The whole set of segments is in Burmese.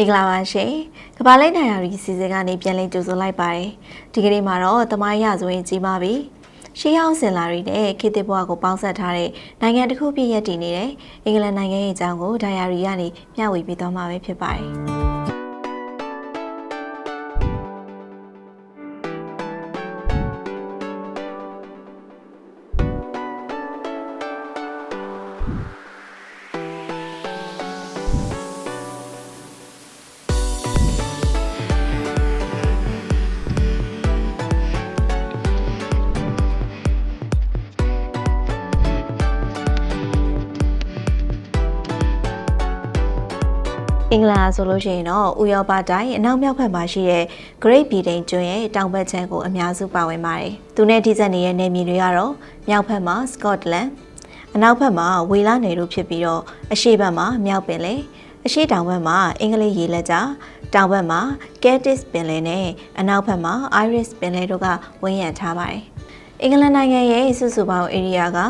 င်္ဂလာပါရှင်။ကမ္ဘာလိတ်နိုင်ရာရီစီစဉ်ကနေပြန်လည်ကြိုဆိုလိုက်ပါတယ်။ဒီကနေ့မှာတော့တမိုင်းရဆိုရင်ကြီးပါပြီ။ရှေးဟောင်းစင်လာရီနဲ့ခေတ်သစ်ဘဝကိုပေါင်းစပ်ထားတဲ့နိုင်ငံတစ်ခုပြည့်ရည်တည်နေတဲ့အင်္ဂလန်နိုင်ငံရဲ့အကြောင်းကိုဒိုင်ယာရီကနေမျှဝေပေးသွားမှာပဲဖြစ်ပါတယ်။ အင်္ဂလန်ဆိုလို့ရှိရင်တော့ဥရောပတိုင်းအနောက်မြောက်ဘက်မှာရှိတဲ့ Great Britain ကျွန်းရဲ့တောင်ဘက်ခြမ်းကိုအများစုပါဝင်ပါတယ်။သူနဲ့ထိစပ်နေတဲ့နယ်မြေတွေကတော့မြောက်ဘက်မှာ Scotland အနောက်ဘက်မှာဝေလနယ်တို့ဖြစ်ပြီးတော့အရှေ့ဘက်မှာမြောက်ပင်လယ်အရှေ့တောင်ဘက်မှာအင်္ဂလိပ်ရေလက်ကြားတောင်ဘက်မှာ Celtic ပင်လယ်နဲ့အနောက်ဘက်မှာ Irish ပင်လယ်တို့ကဝန်းရံထားပါတယ်။အင်္ဂလန်နိုင်ငံရဲ့စုစုပေါင်းဧရိယာက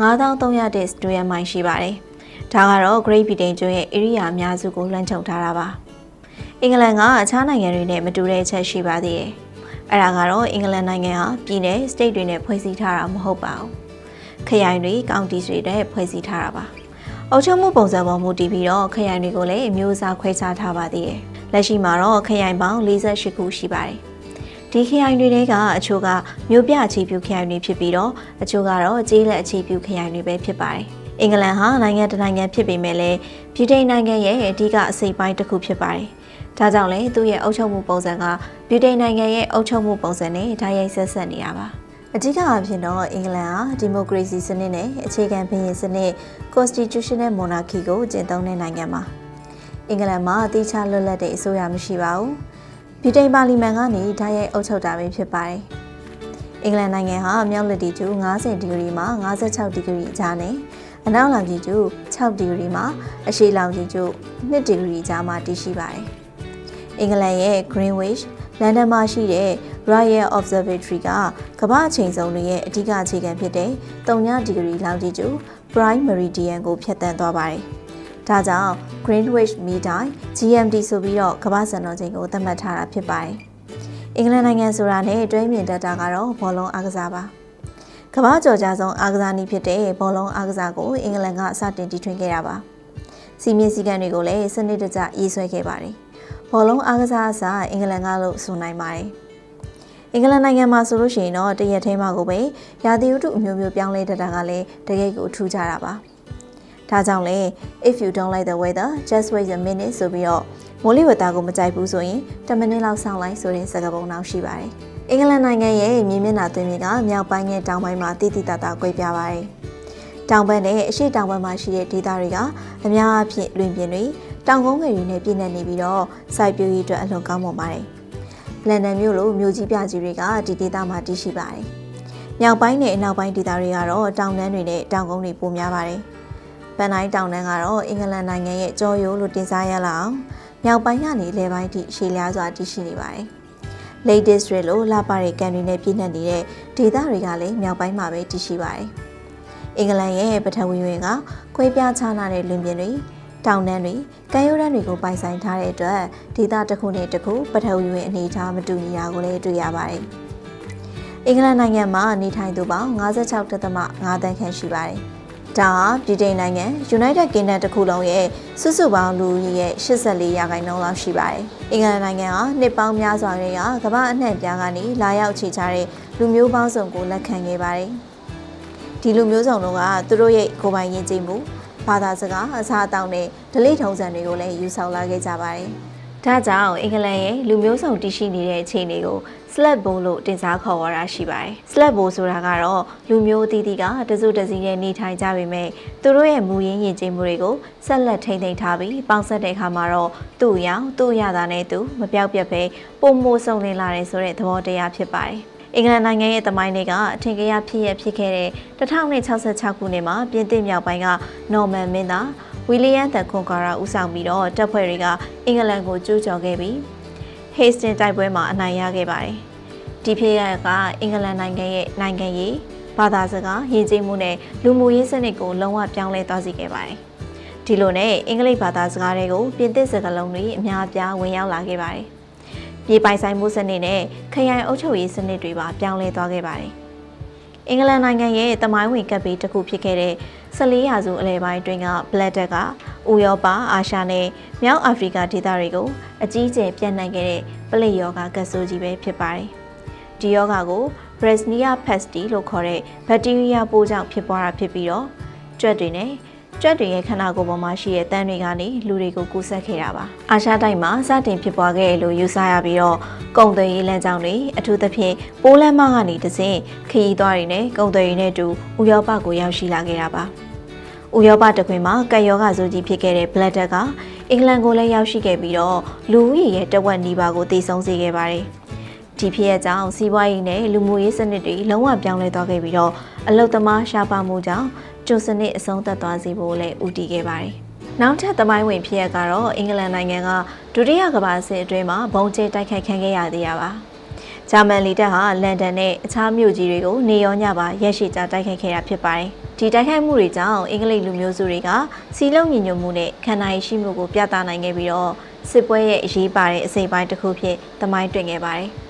9300စတူရမိုင်ရှိပါတယ်။ ဒါကတော့ Great Britain ကျွန်းရဲ့ဧရိယာအများစုကိုလွှမ်းခြုံထားတာပါ။အင်္ဂလန်ကအခြားနိုင်ငံတွေနဲ့မတူတဲ့အချက်ရှိပါသေးတယ်။အဲ့ဒါကတော့အင်္ဂလန်နိုင်ငံဟာပြည်내စတိတ်တွေနဲ့ဖွဲ့စည်းထားတာမဟုတ်ပါဘူး။ခရိုင်တွေကောင်တီတွေနဲ့ဖွဲ့စည်းထားတာပါ။အုပ်ချုပ်မှုပုံစံပေါ်မူတည်ပြီးတော့ခရိုင်တွေကိုလည်းအမျိုးအစားခွဲခြားထားပါသေးတယ်။လက်ရှိမှာတော့ခရိုင်ပေါင်း48ခုရှိပါတယ်။ဒီခရိုင်တွေထဲကအချို့ကမြို့ပြအခြေပြုခရိုင်တွေဖြစ်ပြီးတော့အချို့ကတော့ကျေးလက်အခြေပြုခရိုင်တွေပဲဖြစ်ပါတယ်။ အင်္ဂလန်ဟာနိုင်ငံတစ်နိုင်ငံဖြစ်ပေမဲ့လည်းပြည်ထိုင်နိုင်ငံရဲ့အဓိကအစိပ်ပိုင်းတစ်ခုဖြစ်ပါတယ်။ဒါကြောင့်လည်းသူ့ရဲ့အုပ်ချုပ်မှုပုံစံကပြည်ထိုင်နိုင်ငံရဲ့အုပ်ချုပ်မှုပုံစံနဲ့ဓာတ်ရိုက်ဆက်ဆက်နေတာပါ။အဓိကအဖြစ်တော့အင်္ဂလန်ဟာဒီမိုကရေစီစနစ်နဲ့အခြေခံဘုရင်စနစ် constitutional monarchy ကိုကျင့်သုံးတဲ့နိုင်ငံပါ။အင်္ဂလန်မှာအတိအကျလွတ်လပ်တဲ့အစိုးရမရှိပါဘူး။ပြည်ထိုင်ပါလီမန်ကနေဓာတ်ရိုက်အုပ်ချုပ်တာပဲဖြစ်ပါတယ်။အင်္ဂလန်နိုင်ငံဟာမြောက်လက်တီကျူ90ဒီဂရီမှ56ဒီဂရီအကြားနဲ့ အနောက်လောင်ကြီးကျူ6ဒီဂရီမှအရှေ့လောင်ကြီးကျူ2ဒီဂရီအကြားမှာတည်ရှိပါတယ်။အင်္ဂလန်ရဲ့ Greenwich လန်ဒန်မှာရှိတဲ့ Royal Observatory ကကမ္ဘာအချိန်ဆုံးတွေရဲ့အဓိကအခြေခံဖြစ်တဲ့3ဒီဂရီလောင်ကြီးကျူ Prime Meridian ကိုဖြတ်တန်းသွားပါတယ်။ဒါကြောင့် Greenwich Mean Time GMT ဆိုပြီးတော့ကမ္ဘာစံတော်ချိန်ကိုသတ်မှတ်ထားတာဖြစ်ပါတယ်။အင်္ဂလန်နိုင်ငံဆိုတာနဲ့တွဲမြင်တတ်တာကတော့ဘောလုံးအားကစားပါ။ ကမ္ဘာကျော်ကြားဆုံးအားကစားနည်းဖြစ်တဲ့ဘောလုံးအားကစားကိုအင်္ဂလန်ကစတင်တည်ထွင်ခဲ့တာပါ။စီမင်းစည်းကမ်းတွေကိုလည်းစနစ်တကျရေးဆွဲခဲ့ပါတယ်။ဘောလုံးအားကစားအစားအင်္ဂလန်ကလို့ဆိုနိုင်ပါတယ်။အင်္ဂလန်နိုင်ငံမှာဆိုလို့ရှိရင်တော့တရက်ထဲမှာကိုပဲရာသီဥတုအမျိုးမျိုးပြောင်းလဲတတ်တာကလည်းတကယ်ကိုထူးခြားတာပါ။ဒါကြောင့်လေ if you don't like the weather just wait a minute ဆိုပြီးတော့မိုးလေဝသကိုမကြိုက်ဘူးဆိုရင်10မိနစ်လောက်စောင့်လိုက်ဆိုတဲ့စကားပုံနောက်ရှိပါတယ်။ အင်္ဂလန်နိုင်ငံရဲ့မြေမျက်နှာသွင်းမြေကမြောက်ပိုင်းနဲ့တောင်ပိုင်းမှာတည်တည်တတာကွဲပြားပါတယ်။တောင်ဘက်နဲ့အရှေ့တောင်ဘက်မှာရှိတဲ့ဒေသတွေကအများအပြားလွင်ပြင်တွေတောင်ကုန်းငယ်တွေနဲ့ပြည့်နေနေပြီးတော့စိုက်ပျိုးရေးအတွက်အလွန်ကောင်းမွန်ပါတယ်။လန်ဒန်မြို့လိုမြို့ကြီးပြကြီးတွေကဒီဒေသမှာတည်ရှိပါတယ်။မြောက်ပိုင်းနဲ့အနောက်ပိုင်းဒေသတွေကတော့တောင်တန်းတွေနဲ့တောင်ကုန်းတွေပိုများပါတယ်။ပန်တိုင်းတောင်တန်းကတော့အင်္ဂလန်နိုင်ငံရဲ့ကြောရိုးလို့တင်စားရလောက်အောင်မြောက်ပိုင်းကနေလယ်ပိုင်းထိရှည်လျားစွာတည်ရှိနေပါတယ်။ Lake District လို့လာပါတဲ့ကန်တွေနဲ့ပြည့်နှက်နေတဲ့ဒေသတွေကလည်းမြောက်ပိုင်းမှာပဲတည်ရှိပါတယ်။အင်္ဂလန်ရဲ့ပထဝီဝင်ကကွဲပြားခြားနားတဲ့လွင်ပြင်တွေတောင်တန်းတွေကမ်းရိုးတန်းတွေကိုပိုင်ဆိုင်ထားတဲ့အတွက်ဒေသတစ်ခုနဲ့တစ်ခုပထဝီဝင်အနေအထားမတူညီတာကိုလည်းတွေ့ရပါတယ်။အင်္ဂလန်နိုင်ငံမှာနေထိုင်သူပေါင်း56.5တန်းခန့်ရှိပါတယ်။ ဒါဟာပြည်ထိုင်နိုင်ငံ United Kingdom တစ်ခုလုံးရဲ့စုစုပေါင်းလူဦးရေရဲ့84ရာခိုင်နှုန်းလောက်ရှိပါတယ်။အင်္ဂလန်နိုင်ငံဟာနှစ်ပေါင်းများစွာတည်းကကမ္ဘာအနှံ့ပြားကနေလာရောက်ခြေချတဲ့လူမျိုးပေါင်းစုံကိုလက်ခံခဲ့ပါတယ်။ဒီလူမျိုးစုံတို့ကသူတို့ရဲ့ကိုယ်ပိုင်ယဉ်ကျေးမှုဘာသာစကားအစားအသောက်နဲ့ဒလိထုံစံတွေကိုလည်းယူဆောင်လာခဲ့ကြပါတယ်။ ဒါကြောင့်အင်္ဂလန်ရဲ့လူမျိုးစုံတည်ရှိနေတဲ့အခြေအနေကို slab bowl လို့တင်စားခေါ်ဝါတာရှိပါတယ်။ slab bowl ဆိုတာကတော့လူမျိုးအသီးသီးကတစုတစည်းနဲ့နေထိုင်ကြပေမဲ့သူတို့ရဲ့မူရင်းယဉ်ကျေးမှုတွေကိုဆက်လက်ထိန်းသိမ်းထားပြီးပေါင်းစပ်တဲ့အခါမှာတော့သူ့ရောင်သူ့ရတာနဲ့သူမပြောက်ပြတ်ပဲပုံမိုးစုံလင်လာတယ်ဆိုတဲ့သဘောတရားဖြစ်ပါတယ်။အင်္ဂလန်နိုင်ငံရဲ့တမိုင်းတွေကအထင်ကရဖြစ်ရဖြစ်ခဲ့တဲ့1066ခုနှစ်မှာပြင်သစ်မြောက်ပိုင်းကနော်မန်မင်းသား ဝီလီယံတန်ခွန်ကာရာဦးဆောင်ပြီးတော့တပ်ဖွဲ့တွေကအင်္ဂလန်ကိုကျူးကျော်ခဲ့ပြီးဟေးစတင်တိုက်ပွဲမှာအနိုင်ရခဲ့ပါတယ်။ဒီဖြစ်ရပ်ကအင်္ဂလန်နိုင်ငံရဲ့နိုင်ငံရေးဘာသာစကားယဉ်ကျေးမှုနဲ့လူမှုရေးစနစ်ကိုလုံးဝပြောင်းလဲသွားစေခဲ့ပါတယ်။ဒီလိုနဲ့အင်္ဂလိပ်ဘာသာစကားတွေကိုပြင်သစ်စကားလုံးတွေအများအပြားဝင်ရောက်လာခဲ့ပါတယ်။ပြည်ပိုင်ဆိုင်မှုစနစ်နဲ့ခရိုင်အုပ်ချုပ်ရေးစနစ်တွေပါပြောင်းလဲသွားခဲ့ပါတယ်။ အင်္ဂလန်နိုင်ငံရဲ့တမိုင်းဝင်ကပ်ပြီးတစ်ခုဖြစ်ခဲ့တဲ့14ရာစုအလယ်ပိုင်းတွင်ကဘလက်တက်ကဥရောပအာရှနဲ့မြောက်အာဖရိကဒေသတွေကိုအကြီးအကျယ်ပြန့်နှံ့ခဲ့တဲ့ပလိယောဂကတ်ဆိုးကြီးပဲဖြစ်ပါတယ်။ဒီယောဂကို Bresnia pestis လို့ခေါ်တဲ့ဘက်တီးရီးယားပိုးကြောင့်ဖြစ်ပွားတာဖြစ်ပြီးတော့ကြွက်တွေနဲ့ ကြွက်တွေရဲ့ခန္ဓာကိုယ်ပေါ်မှာရှိတဲ့တန်းတွေကနေလူတွေကိုကူးစက်ခဲ့တာပါအာရှတိုက်မှာစတင်ဖြစ်ပွားခဲ့လို့ယူဆရပြီးတော့ကုံသွေးရေးလမ်းကြောင်းတွေအထူးသဖြင့်ပိုးလမ်းမကနေတစဉ်ခရီးသွားတွေနဲ့ကုံသွေးရေးနဲ့တူဥရောပကိုရောက်ရှိလာခဲ့တာပါဥရောပတခွင်မှာကက်ယောဂဆိုးကြီးဖြစ်ခဲ့တဲ့ Bladder ကအင်္ဂလန်ကိုလည်းရောက်ရှိခဲ့ပြီးတော့လူဦးရေရဲ့တဝက်နီးပါးကိုတည်ဆုံစေခဲ့ပါတယ်ဒီဖြစ်ရကြောင်းစီးပွားရေးနဲ့လူမှုရေးစနစ်တွေလုံးဝပြောင်းလဲသွားခဲ့ပြီးတော့အလုတ်သမားရှားပါမှုကြောင့်ကျိုစနစ်အဆုံးသတ်သွားစေဖို့လည်းဦးတည်ခဲ့ပါတယ်။နောက်ထပ်သမိုင်းဝင်ဖြစ်ရကတော့အင်္ဂလန်နိုင်ငံကဒုတိယကမ္ဘာစစ်အတွင်းမှာဘုံကျဲတိုက်ခိုက်ခံခဲ့ရသေးရပါ။ဂျာမန်လီတပ်ဟာလန်ဒန်နဲ့အခြားမြို့ကြီးတွေကိုနေရောညပါရက်ရှိကြတိုက်ခိုက်ခဲ့တာဖြစ်ပါတယ်။ဒီတိုက်ခိုက်မှုတွေကြောင့်အင်္ဂလိပ်လူမျိုးစုတွေကစီလုံးညီညွတ်မှုနဲ့ခံနိုင်ရှိမှုကိုပြသနိုင်ခဲ့ပြီးတော့စစ်ပွဲရဲ့အရေးပါတဲ့အစိပ်ပိုင်းတစ်ခုဖြစ်သမိုင်းတွင်ခဲ့ပါတယ်။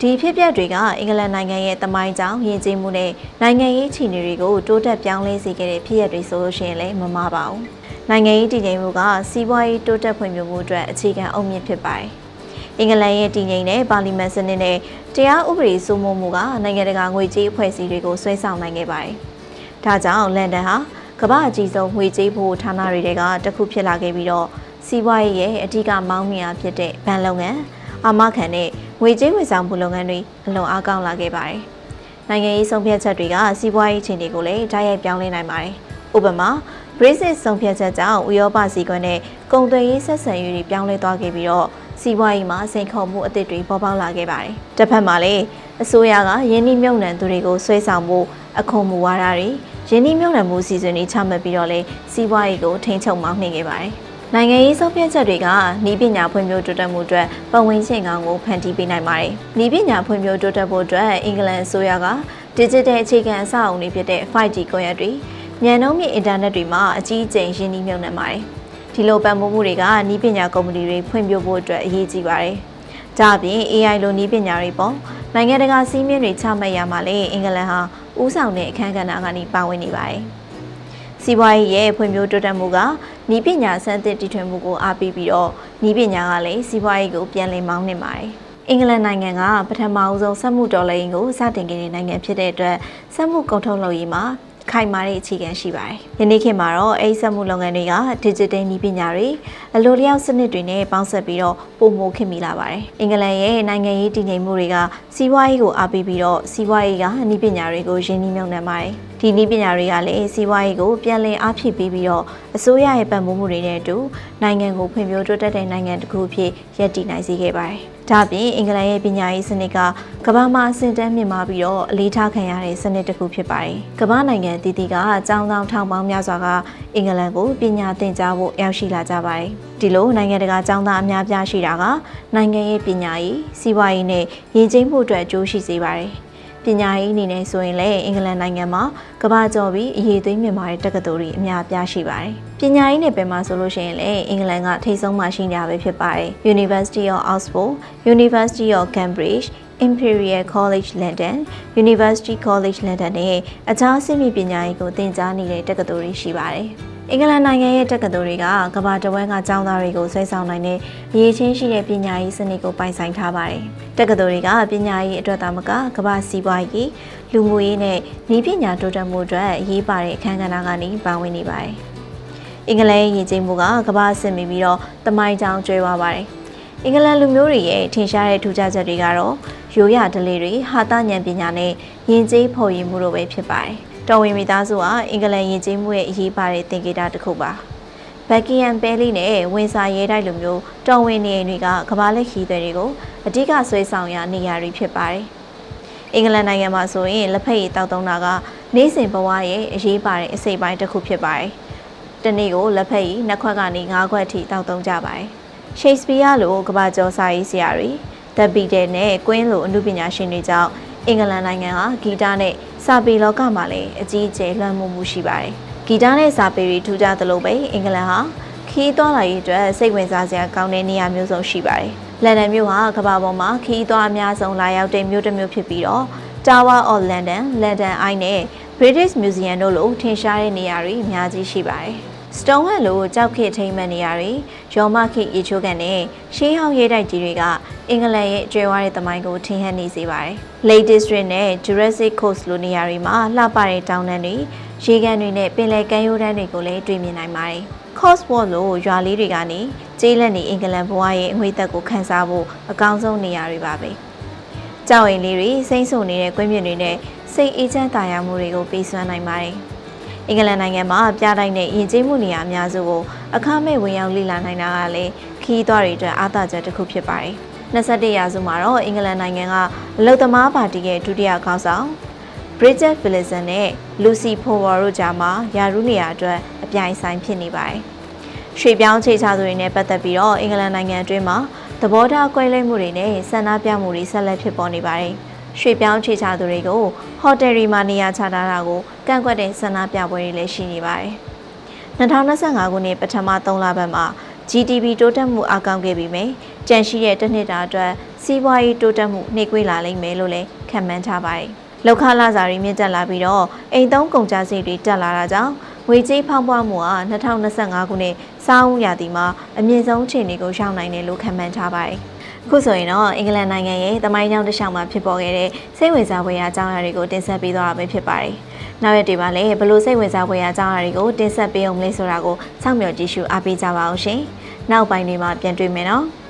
ဒီဖြစ်ပျက်တွေကအင်္ဂလန်နိုင်ငံရဲ့တမိုင်းကြောင်ယဉ်ကျေးမှုနဲ့နိုင်ငံရေးခြေအနေတွေကိုတိုးတက်ပြောင်းလဲစေခဲ့တဲ့ဖြစ်ရပ်တွေဆိုလို့ရှိရင်လည်းမမှားပါဘူး။နိုင်ငံရေးတည်ငြိမ်မှုကစီးပွားရေးတိုးတက်ဖွံ့ဖြိုးမှုအတွက်အခြေခံအုတ်မြစ်ဖြစ်ပါတယ်။အင်္ဂလန်ရဲ့တည်ငြိမ်တဲ့ပါလီမန်စနစ်နဲ့တရားဥပဒေစိုးမိုးမှုကနိုင်ငံတကာငွေကြေးအဖွဲ့အစည်းတွေကိုဆွဲဆောင်နိုင်ခဲ့ပါတယ်။ဒါကြောင့်လန်ဒန်ဟာကမ္ဘာအကြီးဆုံးငွေကြေးဖို့ဌာနတွေကတစ်ခုဖြစ်လာခဲ့ပြီးတော့စီးပွားရေးရဲ့အဓိကမောင်းမြင်အားဖြစ်တဲ့ဘဏ်လုပ်ငန်း အာမခံတဲ့ငွေကြေးဝန်ဆောင်မှုလုပ်ငန်းတွေအလွန်အားကောင်းလာခဲ့ပါတယ်။နိုင်ငံရေးဆုံးဖြတ်ချက်တွေကစီးပွားရေးအခြေအနေကိုလည်းတိုက်ရိုက်ပြောင်းလဲနိုင်ပါတယ်။ဥပမာ Brexit ဆုံးဖြတ်ချက်ကြောင့်ဥရောပစည်းကွက်နဲ့ကုန်သွယ်ရေးဆက်ဆံရေးတွေပြောင်းလဲသွားခဲ့ပြီးတော့စီးပွားရေးမှာစိန်ခေါ်မှုအသစ်တွေပေါ်ပေါက်လာခဲ့ပါတယ်။တစ်ဖက်မှာလည်းအစိုးရကယင်းနှိမ့်မြုံနှံသူတွေကိုဆွဲဆောင်မှုအခွန်မူဝါဒတွေယင်းနှိမ့်မြုံနှံမှုစီစဉ်တွေချမှတ်ပြီးတော့လဲစီးပွားရေးကိုထိန်းချုပ်မှနှိမ့်ခဲ့ပါတယ်။ နိုင်ငံရေးဆုံးဖြတ်ချက်တွေကဤပညာဖွံ့ဖြိုးတိုးတက်မှုအတွက်ပတ်ဝန်းကျင်ကောင်းကိုဖန်တီးပေးနိုင်ပါတယ်။ဤပညာဖွံ့ဖြိုးတိုးတက်ဖို့အတွက်အင်္ဂလန်အစိုးရက digital အခြေခံအဆောက်အအုံတွေဖြစ်တဲ့ 5G ကွန်ရက်တွေမြန်နှုန်းမြင့်အင်တာနက်တွေမှာအကြီးအကျယ်ရင်းနှီးမြှုပ်နှံပါတယ်။ဒီလိုပံ့ပိုးမှုတွေကဤပညာကုမ္ပဏီတွေဖွံ့ဖြိုးဖို့အတွက်အရေးကြီးပါတယ်။ဒါ့အပြင် AI လိုဤပညာတွေပေါ်နိုင်ငံတကာစီးမြင့်တွေချမှတ်ရမှာလေအင်္ဂလန်ဟာဦးဆောင်တဲ့အခမ်းကဏ္ဍကနေပါဝင်နေပါတယ်။ စီးပွားရေးရဲ့ဖွံ့ဖြိုးတိုးတက်မှုကဤပညာစံသစ်တည်ထွင်မှုကိုအားပေးပြီးတော့ဤပညာကလည်းစီးပွားရေးကိုပြန်လည်မောင်းနှင်ပါတယ်။အင်္ဂလန်နိုင်ငံကပထမအဆုံးစက်မှုတော်လှန်ရေးကိုစတင်ခဲ့တဲ့နိုင်ငံဖြစ်တဲ့အတွက်စက်မှုကုန်ထုတ်လုပ်ရေးမှာခိုင်မာတဲ့အခြေခံရှိပါတယ်။ယနေ့ခေတ်မှာတော့အိစက်မှုလုပ်ငန်းတွေက digital နည်းပညာတွေအလိုလျောက်စနစ်တွေနဲ့ပေါင်းစပ်ပြီးတော့ပုံမိုခင်မိလာပါတယ်။အင်္ဂလန်ရဲ့နိုင်ငံရေးတည်ငြိမ်မှုတွေကစီးပွားရေးကိုအားပေးပြီးတော့စီးပွားရေးကနည်းပညာတွေကိုရင်းနှီးမြှုပ်နှံပါတယ်။ ဒီနည်းပညာတွေကလည်းစီးပွားရေးကိုပြန်လည်အားဖြည့်ပေးပြီးတော့အစိုးရရဲ့ပံ့ပိုးမှုတွေနဲ့အတူနိုင်ငံကိုဖွံ့ဖြိုးတိုးတက်တဲ့နိုင်ငံတစ်ခုအဖြစ်ရည်တည်နိုင်စေခဲ့ပါတယ်။ဒါ့ပြင်အင်္ဂလန်ရဲ့ပညာရေးစနစ်ကကမ္ဘာမှာအဆင့်တန်းမြင့်မားပြီးတော့အလေးထားခံရတဲ့စနစ်တစ်ခုဖြစ်ပါတယ်။ကမ္ဘာနိုင်ငံတည်တည်ကအကြောင်းဆောင်ထောင်ပေါင်းများစွာကအင်္ဂလန်ကိုပညာသင်ကြားဖို့ရောက်ရှိလာကြပါတယ်။ဒီလိုနိုင်ငံတကာကျောင်းသားအများပြားရှိတာကနိုင်ငံရဲ့ပညာရေးစီးပွားရေးနဲ့ယဉ်ကျေးမှုအတွက်အကျိုးရှိစေပါတယ်။ ပညာရေးအနေနဲ့ဆိုရင်လည်းအင်္ဂလန်နိုင်ငံမှာကမ္ဘာကျော်ပြီးအရေးသွေးမြင့်မာတဲ့တက္ကသိုလ်တွေအများအပြားရှိပါတယ်။ပညာရေးနယ်ပယ်မှာဆိုလို့ရှိရင်လည်းအင်္ဂလန်ကထိပ်ဆုံးမှာရှိနေတာပဲဖြစ်ပါတယ်။ University of Oxford, University of Cambridge, Imperial College London, University College London နဲ့အခြားအဆင့်မြင့်ပညာရေးကိုသင်ကြားနေတဲ့တက္ကသိုလ်တွေရှိပါတယ်။ အင်္ဂလန်နိုင်ငံရဲ့တက္ကသိုလ်တွေကကမ္ဘာတဝန်းကကျောင်းသားတွေကိုဆွဲဆောင်နိုင်တဲ့အရေးချင်းရှိတဲ့ပညာရေးစနစ်ကိုပိုင်ဆိုင်ထားပါတယ်။တက္ကသိုလ်တွေကပညာရေးအတွက်သာမကကမ္ဘာစီးပွားရေးလူမှုရေးနဲ့ဤပညာတိုးတက်မှုအတွက်အရေးပါတဲ့အခမ်းကဏ္ဍကနေပါဝင်နေပါတယ်။အင်္ဂလန်ရဲ့ယဉ်ကျေးမှုကကမ္ဘာအဆင့်မီပြီးတော့တမိုင်းကြောင်ကျွဲသွားပါတယ်။အင်္ဂလန်လူမျိုးတွေရဲ့ထင်ရှားတဲ့ထူးခြားချက်တွေကတော့ရိုးရဒလေးတွေဟာတာဉာဏ်ပညာနဲ့ယဉ်ကျေးဖော်ရည်မှုတို့ပဲဖြစ်ပါတယ်။ တော်ဝင်မိသားစုဟာအင်္ဂလန်ယဉ်ကျေးမှုရဲ့အရေးပါတဲ့သင်္ကေတတစ်ခုပါဘက်ကီယန်ပဲလီနဲ့ဝင်စာရဲတိုက်လိုမျိုးတော်ဝင်နေအိမ်တွေကကဘာလက်ခီးတွေကိုအဓိကဆွဲဆောင်ရနေရာတွေဖြစ်ပါတယ်အင်္ဂလန်နိုင်ငံမှာဆိုရင်လက်ဖက်ရည်တောက်သုံးတာကနေ့စဉ်ဘဝရဲ့အရေးပါတဲ့အစိပ်ပိုင်းတစ်ခုဖြစ်ပါတယ်။တနေ့ကိုလက်ဖက်ရည်နှစ်ခွက်ကနေ၅ခွက်အထိတောက်သုံးကြပါတယ်။ရှိတ်စပီးယားလိုကဘာကျော်စာရေးဆရာတွေဒက်ဘီတဲနဲ့ကွင်းလိုအမှုပညာရှင်တွေကြောင့်အင်္ဂလန်နိုင်ငံဟာဂီတနဲ့ စာပေလောကမှာလည်းအကြီးအကျယ်လွှမ်းမိုးမှုရှိပါတယ်။ဂီတနဲ့စာပေတွေထူးခြားသလိုပဲအင်္ဂလန်ဟာခီးသွားလာရေးအတွက်စိတ်ဝင်စားစရာကောင်းတဲ့နေရာမျိုးစုံရှိပါတယ်။လန်ဒန်မြို့ဟာကမ္ဘာပေါ်မှာခီးသွားအများဆုံးလာရောက်တဲ့မြို့တစ်မြို့ဖြစ်ပြီးတော့ Tower of London, London Eye နဲ့ British Museum တို့လိုထင်ရှားတဲ့နေရာတွေအများကြီးရှိပါတယ်။ Stonewall လိုကြောက်ခေတ်ထိမ့်မှန်နေရာတွေရောမခေတ်ရေချိုးကန်နဲ့ရှေးဟောင်းရေးတိုက်ကြီးတွေကအင်္ဂလန်ရဲ့အကျွဲဝါးတဲ့သမိုင်းကိုထင်ဟပ်နေစေပါတယ်။ Lake District နဲ့ Jurassic Coast လိုနေရာတွေမှာလှပတဲ့တောင်တန်းတွေရေကန်တွေနဲ့ပင်လယ်ကမ်းရိုးတန်းတွေကိုလည်းတွေ့မြင်နိုင်ပါတယ်။ Cotswold လိုရွာလေးတွေကနေကျေးလက်နေအင်္ဂလန်ဘဝရဲ့အငွေသက်ကိုခန်းစားဖို့အကောင်းဆုံးနေရာတွေပါပဲ။ကြောက်အိမ်လေးတွေစိမ့်ဆုံနေတဲ့ကွင်းမြင့်တွေနဲ့စိတ်အေးချမ်းသာယာမှုတွေကိုပေးစွမ်းနိုင်ပါတယ်။ အင်္ဂလန်နိုင်ငံမှာပြတိုင်းတဲ့ယဉ်ကျေးမှုနေရာအများစုကိုအခမဲ့ဝင်ရောက်လေ့လာနိုင်တာကလည်းခီးသွားတွေအတွက်အားသာချက်တစ်ခုဖြစ်ပါတယ်။21ရာစုမှာတော့အင်္ဂလန်နိုင်ငံကအလုသမားပါတီရဲ့ဒုတိယခေါင်းဆောင် Bridget Phillipson နဲ့ Lucy Fowler တို့ကြားမှာယာရုနေရာအတွက်အပြိုင်ဆိုင်ဖြစ်နေပါတယ်။ရွှေပြောင်းခြေချသူတွေနဲ့ပတ်သက်ပြီးတော့အင်္ဂလန်နိုင်ငံအတွင်းမှာသဘောထားကွဲလွဲမှုတွေနဲ့ဆန္ဒပြမှုတွေဆက်လက်ဖြစ်ပေါ်နေပါတယ်။ ရွှေပြောင်းခြေချသူတွေကိုဟိုတယ်တွေမှာနေရာချထားတာကိုကန့်ကွက်တဲ့ဆန္ဒပြပွဲတွေလည်းရှိနေပါတယ်။2025ခုနှစ်ပထမ3လပတ်မှာ GDP တိုးတက်မှုအကောင်းခဲ့ပြီးမြဲကြန့်ရှိတဲ့တစ်နှစ်တာအတွက်စီးပွားရေးတိုးတက်မှုနှိမ့်ကွေးလာလိမ့်မယ်လို့လည်းခန့်မှန်းထားပါတယ်။လောက်ခလာစာတွေမြင့်တက်လာပြီးတော့အိမ်သုံးကုန်ကျစရိတ်တွေတက်လာတာကြောင့်ငွေကြေးဖောင်းပွားမှုဟာ2025ခုနှစ်စာအုပ်ရာသီမှာအမြင့်ဆုံးအခြေအနေကိုရောက်နိုင်တယ်လို့ခန့်မှန်းထားပါတယ်။အ ခုဆိုရင်တော့အင်္ဂလန်နိုင်ငံရဲ့တမိုင်းကြောင်းတစ်လျှောက်မှာဖြစ်ပေါ်ခဲ့တဲ့စိတ်ဝင်စားဖွယ်ရာအကြောင်းအရာတွေကိုတင်ဆက်ပေးသွားတာပဲဖြစ်ပါတယ်။နောက်ရက်တွေမှာလည်းဘလို့စိတ်ဝင်စားဖွယ်ရာအကြောင်းအရာတွေကိုတင်ဆက်ပေးအောင်မလဲဆိုတာကိုစောင့်မျှော်ကြည့်ရှုအားပေးကြပါအောင်ရှင်။နောက်ပိုင်းတွေမှာပြန်တွေ့မယ်နော်။